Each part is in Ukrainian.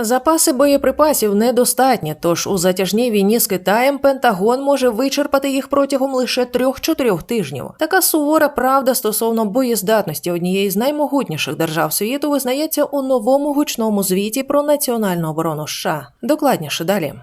Запаси боєприпасів недостатні, тож у затяжній війні з Китаєм Пентагон може вичерпати їх протягом лише 3-4 тижнів. Така сувора правда стосовно боєздатності однієї з наймогутніших держав світу визнається у новому гучному звіті про національну оборону США. Докладніше далі.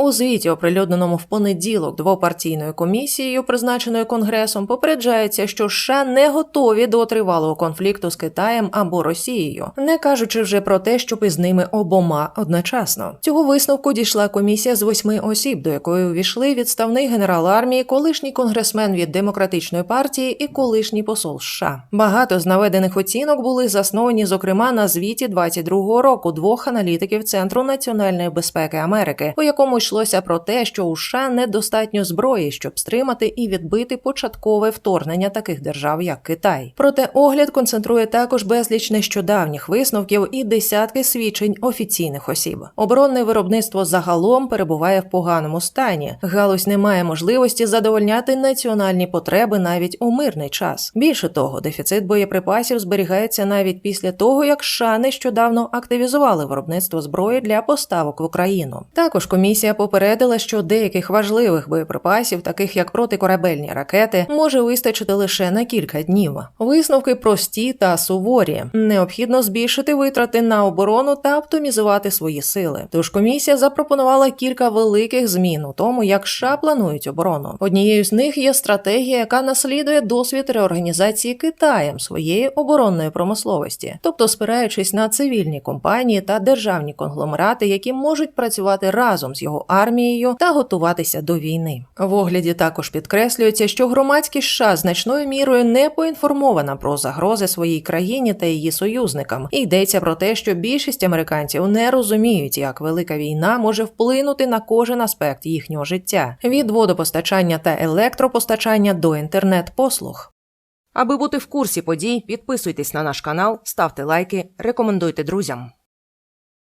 У звіті, оприлюдненому в понеділок двопартійною комісією, призначеною Конгресом, попереджається, що США не готові до тривалого конфлікту з Китаєм або Росією, не кажучи вже про те, щоб із ними обома одночасно. Цього висновку дійшла комісія з восьми осіб, до якої увійшли відставний генерал армії, колишній конгресмен від демократичної партії і колишній посол США. Багато з наведених оцінок були засновані, зокрема, на звіті 22-го року двох аналітиків Центру національної безпеки Америки, у якому йшлося про те, що у США недостатньо зброї, щоб стримати і відбити початкове вторгнення таких держав, як Китай. Проте огляд концентрує також безліч нещодавніх висновків і десятки свідчень офіційних осіб. Оборонне виробництво загалом перебуває в поганому стані. Галузь не має можливості задовольняти національні потреби навіть у мирний час. Більше того, дефіцит боєприпасів зберігається навіть після того, як США нещодавно активізували виробництво зброї для поставок в Україну. Також комісія попередила, що деяких важливих боєприпасів, таких як протикорабельні ракети, може вистачити лише на кілька днів. Висновки прості та суворі. Необхідно збільшити витрати на оборону та оптимізувати свої сили. Тож комісія запропонувала кілька великих змін у тому, як США планують оборону. Однією з них є стратегія, яка наслідує досвід реорганізації Китаєм своєї оборонної промисловості, тобто спираючись на цивільні компанії та державні конгломерати, які можуть працювати разом з його армією та готуватися до війни. В огляді також підкреслюється, що громадськість США значною мірою не поінформована про загрози своїй країні та її союзникам. І йдеться про те, що більшість американців не розуміють, як велика війна може вплинути на кожен аспект їхнього життя від водопостачання та електропостачання до інтернет-послуг. Аби бути в курсі подій, підписуйтесь на наш канал, ставте лайки, рекомендуйте друзям.